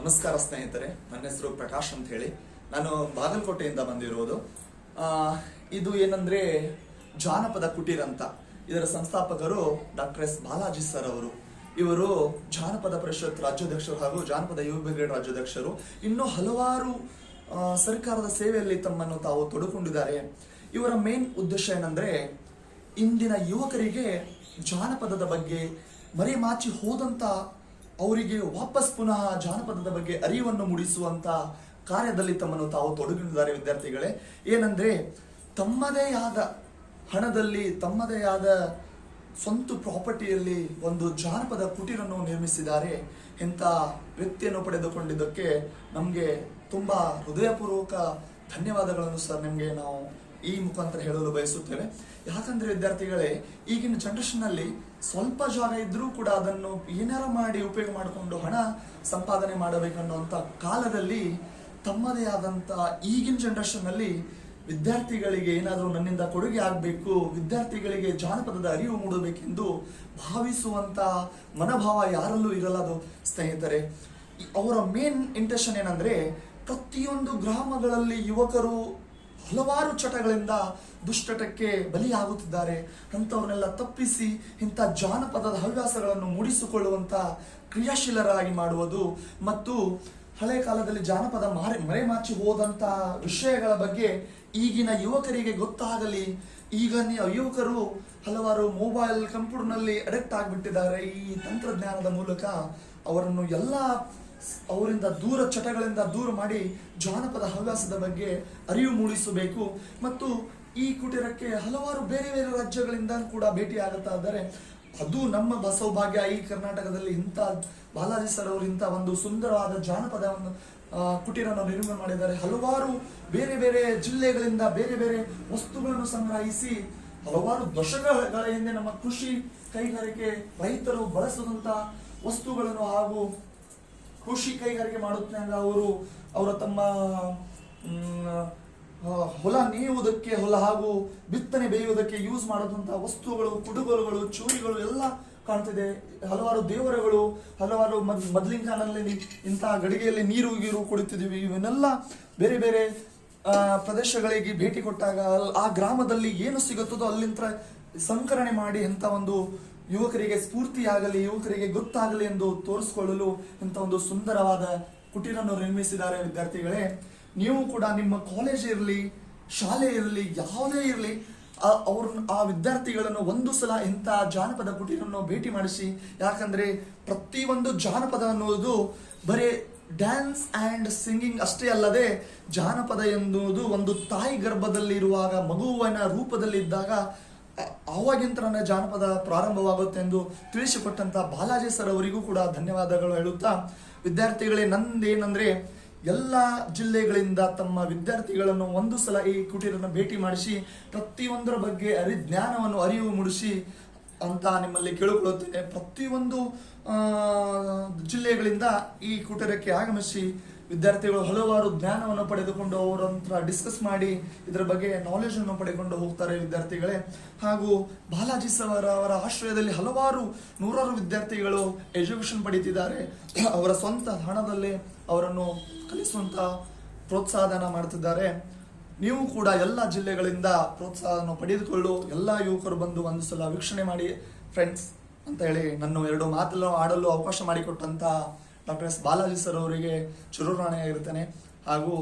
ನಮಸ್ಕಾರ ಸ್ನೇಹಿತರೆ ನನ್ನ ಹೆಸರು ಪ್ರಕಾಶ್ ಅಂತ ಹೇಳಿ ನಾನು ಬಾಗಲಕೋಟೆಯಿಂದ ಬಂದಿರೋದು. ಆ, ಇದು ಏನಂದ್ರೆ ಜಾನಪದ ಕುಟೀರ್ ಅಂತ. ಇದರ ಸಂಸ್ಥಾಪಕರು ಡಾಕ್ಟರ್ ಎಸ್. ಬಾಲಾಜಿ ಸರ್ ಅವರು. ಇವರು ಜಾನಪದ ಪರಿಷತ್ ರಾಜ್ಯಾಧ್ಯಕ್ಷರು ಹಾಗೂ ಜಾನಪದ ಯುವ ಬ್ರಿಗೇಡ್ ರಾಜ್ಯಾಧ್ಯಕ್ಷರು. ಇನ್ನೂ ಹಲವಾರು ಸರ್ಕಾರದ ಸೇವೆಯಲ್ಲಿ ತಮ್ಮನ್ನು ತಾವು ತೊಡಕೊಂಡಿದ್ದಾರೆ. ಇವರ ಮೇನ್ ಉದ್ದೇಶ ಏನಂದ್ರೆ ಇಂದಿನ ಯುವಕರಿಗೆ ಜಾನಪದದ ಬಗ್ಗೆ ಮರೆಮಾಚಿ ಹೋದಂತ ಅವರಿಗೆ ವಾಪಸ್ ಪುನಃ ಜಾನಪದದ ಬಗ್ಗೆ ಅರಿವನ್ನು ಮೂಡಿಸುವಂತ ಕಾರ್ಯದಲ್ಲಿ ತಮ್ಮನ್ನು ತಾವು ತೊಡಗಿದ್ದಾರೆ ವಿದ್ಯಾರ್ಥಿಗಳೇ. ಏನಂದ್ರೆ, ತಮ್ಮದೇ ಆದ ಹಣದಲ್ಲಿ, ತಮ್ಮದೇ ಆದ ಸ್ವಂತ ಪ್ರಾಪರ್ಟಿಯಲ್ಲಿ ಒಂದು ಜಾನಪದ ಕುಟೀರನ್ನು ನಿರ್ಮಿಸಿದ್ದಾರೆ ಇಂಥ ವ್ಯಕ್ತಿಯನ್ನು ಪಡೆದುಕೊಂಡಿದ್ದಕ್ಕೆ ನಮಗೆ ತುಂಬಾ ಹೃದಯಪೂರ್ವಕ ಧನ್ಯವಾದಗಳನ್ನು ಸರ್. ನಿಮಗೆ ನಾವು ಈ ಮುಖಾಂತರ ಹೇಳಲು ಬಯಸುತ್ತೇವೆ. ಯಾಕಂದ್ರೆ ವಿದ್ಯಾರ್ಥಿಗಳೇ, ಈಗಿನ ಜನರೇಷನ್ನಲ್ಲಿ ಸ್ವಲ್ಪ ಜಾಗ ಇದ್ರೂ ಕೂಡ ಅದನ್ನು ಏನಾರ ಮಾಡಿ ಉಪಯೋಗ ಮಾಡಿಕೊಂಡು ಹಣ ಸಂಪಾದನೆ ಮಾಡಬೇಕನ್ನುವಂತ ಕಾಲದಲ್ಲಿ ತಮ್ಮದೇ ಆದಂತ ಈಗಿನ ಜನರೇಷನ್ನಲ್ಲಿ ವಿದ್ಯಾರ್ಥಿಗಳಿಗೆ ಏನಾದರೂ ನನ್ನಿಂದ ಕೊಡುಗೆ ಆಗಬೇಕು, ವಿದ್ಯಾರ್ಥಿಗಳಿಗೆ ಜಾನಪದದ ಅರಿವು ಮೂಡಬೇಕೆಂದು ಭಾವಿಸುವಂತ ಮನೋಭಾವ ಯಾರಲ್ಲೂ ಇರಲ್ಲ ಅದು ಸ್ನೇಹಿತರೆ. ಅವರ ಮೇನ್ ಇಂಟೆನ್ಷನ್ ಏನಂದ್ರೆ ಪ್ರತಿಯೊಂದು ಗ್ರಾಮಗಳಲ್ಲಿ ಯುವಕರು ಹಲವಾರು ಚಟಗಳಿಂದ ದುಷ್ಟಟಕ್ಕೆ ಬಲಿಯಾಗುತ್ತಿದ್ದಾರೆ. ಅಂಥವ್ರನ್ನೆಲ್ಲ ತಪ್ಪಿಸಿ ಇಂಥ ಜಾನಪದದ ಹವ್ಯಾಸಗಳನ್ನು ಮೂಡಿಸಿಕೊಳ್ಳುವಂಥ ಕ್ರಿಯಾಶೀಲರಾಗಿ ಮಾಡುವುದು ಮತ್ತು ಹಳೆ ಕಾಲದಲ್ಲಿ ಜಾನಪದ ಮಾರೆ, ಮರೆಮಾಚಿ ಹೋದಂಥ ವಿಷಯಗಳ ಬಗ್ಗೆ ಈಗಿನ ಯುವಕರಿಗೆ ಗೊತ್ತಾಗಲಿ. ಈಗ ಯುವಕರು ಹಲವಾರು ಮೊಬೈಲ್ ಕಂಪ್ಯೂಟರ್ನಲ್ಲಿ ಅಡಿಕ್ಟ್ ಆಗಿಬಿಟ್ಟಿದ್ದಾರೆ. ಈ ತಂತ್ರಜ್ಞಾನದ ಮೂಲಕ ಅವರನ್ನು ಎಲ್ಲ ಅವರಿಂದ ದೂರ ಚಟಗಳಿಂದ ದೂರ ಮಾಡಿ ಜಾನಪದ ಹವ್ಯಾಸದ ಬಗ್ಗೆ ಅರಿವು ಮೂಡಿಸಬೇಕು. ಮತ್ತು ಈ ಕುಟೀರಕ್ಕೆ ಹಲವಾರು ಬೇರೆ ಬೇರೆ ರಾಜ್ಯಗಳಿಂದ ಕೂಡ ಭೇಟಿ ಆಗುತ್ತಾ ಇದ್ದಾರೆ. ಅದು ನಮ್ಮ ಬಸವಭಾಗ್ಯ ಈ ಕರ್ನಾಟಕದಲ್ಲಿ ಇಂಥ ಬಾಲಾಜಿ ಸರ್ ಅವರು ಇಂಥ ಒಂದು ಸುಂದರವಾದ ಜಾನಪದ ಕುಟೀರನ್ನು ನಿರ್ಮಾಣ ಮಾಡಿದ್ದಾರೆ. ಹಲವಾರು ಬೇರೆ ಬೇರೆ ಜಿಲ್ಲೆಗಳಿಂದ ಬೇರೆ ಬೇರೆ ವಸ್ತುಗಳನ್ನು ಸಂಗ್ರಹಿಸಿ ಹಲವಾರು ದಶಕಗಳ ಹಿಂದೆ ನಮ್ಮ ಕೃಷಿ ಕೈಗಾರಿಕೆ ರೈತರು ಬಳಸಿದಂತ ವಸ್ತುಗಳನ್ನು ಹಾಗೂ ಕೃಷಿ ಕೈಗಾರಿಕೆ ಮಾಡುತ್ತಿದ್ದಾಗ ಅವರು, ಅವರ ತಮ್ಮ ಹೊಲ ನೇಯುವುದಕ್ಕೆ, ಹೊಲ ಹಾಗೂ ಬಿತ್ತನೆ ಬೇಯುವುದಕ್ಕೆ ಯೂಸ್ ಮಾಡುವಂತಹ ವಸ್ತುಗಳು, ಕುಡುಗೋಲುಗಳು, ಚೂರಿಗಳು ಎಲ್ಲ ಕಾಣ್ತಿದೆ. ಹಲವಾರು ದೇವರುಗಳು, ಹಲವಾರು ಮದ್ ಮೊದಲಿನ ಕಾಲದಲ್ಲಿ ಇಂತಹ ಗಡಿಗೆಯಲ್ಲಿ ನೀರು, ಗೀರು ಕುಡಿತಿದ್ದೀವಿ. ಇವನ್ನೆಲ್ಲ ಬೇರೆ ಬೇರೆ ಪ್ರದೇಶಗಳಿಗೆ ಭೇಟಿ ಕೊಟ್ಟಾಗ ಆ ಗ್ರಾಮದಲ್ಲಿ ಏನು ಸಿಗುತ್ತದೋ ಅಲ್ಲಿಂತ ಸಂಕರಣೆ ಮಾಡಿ ಅಂತ ಒಂದು ಯುವಕರಿಗೆ ಸ್ಫೂರ್ತಿಯಾಗಲಿ, ಯುವಕರಿಗೆ ಗೊತ್ತಾಗಲಿ ಎಂದು ತೋರಿಸಿಕೊಳ್ಳಲು ಇಂಥ ಒಂದು ಸುಂದರವಾದ ಕುಟೀರನ್ನು ನಿರ್ಮಿಸಿದ್ದಾರೆ ವಿದ್ಯಾರ್ಥಿಗಳೇ. ನೀವು ಕೂಡ ನಿಮ್ಮ ಕಾಲೇಜ್ ಇರಲಿ, ಶಾಲೆ ಇರಲಿ, ಯಾವುದೇ ಇರಲಿ ಅವ್ರ ಆ ವಿದ್ಯಾರ್ಥಿಗಳನ್ನು ಒಂದು ಸಲ ಇಂಥ ಜಾನಪದ ಕುಟೀರನ್ನು ಭೇಟಿ ಮಾಡಿಸಿ, ಯಾಕಂದ್ರೆ ಪ್ರತಿಯೊಂದು ಜಾನಪದ ಅನ್ನೋದು ಬರೀ ಡ್ಯಾನ್ಸ್ ಆ್ಯಂಡ್ ಸಿಂಗಿಂಗ್ ಅಷ್ಟೇ ಅಲ್ಲದೆ, ಜಾನಪದ ಎನ್ನುವುದು ಒಂದು ತಾಯಿ ಗರ್ಭದಲ್ಲಿರುವಾಗ ಮಗುವಿನ ರೂಪದಲ್ಲಿದ್ದಾಗ ಆವಾಗಿಂತರನೇ ಜಾನಪದ ಪ್ರಾರಂಭವಾಗುತ್ತೆ ಎಂದು ತಿಳಿಸಿಕೊಟ್ಟಂತ ಬಾಲಾಜಿ ಸರ್ ಅವರಿಗೂ ಕೂಡ ಧನ್ಯವಾದಗಳು ಹೇಳುತ್ತಾ, ವಿದ್ಯಾರ್ಥಿಗಳೇ, ನಂದೇನಂದ್ರೆ ಎಲ್ಲ ಜಿಲ್ಲೆಗಳಿಂದ ತಮ್ಮ ವಿದ್ಯಾರ್ಥಿಗಳನ್ನು ಒಂದು ಸಲ ಈ ಕುಟೀರನ್ನು ಭೇಟಿ ಮಾಡಿಸಿ, ಪ್ರತಿಯೊಂದರ ಬಗ್ಗೆ ಅರಿ, ಜ್ಞಾನವನ್ನು ಅರಿವು ಮೂಡಿಸಿ ಅಂತ ನಿಮ್ಮಲ್ಲಿ ಕೇಳಿಕೊಳ್ಳುತ್ತೇನೆ. ಪ್ರತಿಯೊಂದು ಜಿಲ್ಲೆಗಳಿಂದ ಈ ಕುಟೀರಕ್ಕೆ ಆಗಮಿಸಿ ವಿದ್ಯಾರ್ಥಿಗಳು ಹಲವಾರು ಜ್ಞಾನವನ್ನು ಪಡೆದುಕೊಂಡು ಅವರಂತ್ರ ಡಿಸ್ಕಸ್ ಮಾಡಿ ಇದರ ಬಗ್ಗೆ ನಾಲೆಜ್ ಅನ್ನು ಪಡೆದುಕೊಂಡು ಹೋಗ್ತಾರೆ ವಿದ್ಯಾರ್ಥಿಗಳೇ. ಹಾಗೂ ಬಾಲಾಜಿ ಸರ್ ಅವರ ಆಶ್ರಯದಲ್ಲಿ ಹಲವಾರು ನೂರಾರು ವಿದ್ಯಾರ್ಥಿಗಳು ಎಜುಕೇಶನ್ ಪಡೀತಿದ್ದಾರೆ. ಅವರ ಸ್ವಂತ ಹಣದಲ್ಲೇ ಅವರನ್ನು ಕಲಿಸುವಂತ ಪ್ರೋತ್ಸಾಹನ ಮಾಡ್ತಿದ್ದಾರೆ. ನೀವು ಕೂಡ ಎಲ್ಲ ಜಿಲ್ಲೆಗಳಿಂದ ಪ್ರೋತ್ಸಾಹವನ್ನು ಪಡೆದುಕೊಳ್ಳು. ಎಲ್ಲ ಯುವಕರು ಬಂದು ಒಂದು ಸಲ ವೀಕ್ಷಣೆ ಮಾಡಿ. ಫ್ರೆಂಡ್ಸ್ ಅಂತ ಹೇಳಿ ನನ್ನ ಎರಡು ಮಾತನ್ನು ಆಡಲು ಅವಕಾಶ ಮಾಡಿಕೊಟ್ಟಂತ ಡಾಕ್ಟರ್ ಎಸ್ ಬಾಲಾಜಿ ಸರ್ ಅವರಿಗೆ ಚಿರುರಾಣೆ ಇರ್ತೇನೆ ಹಾಗೂ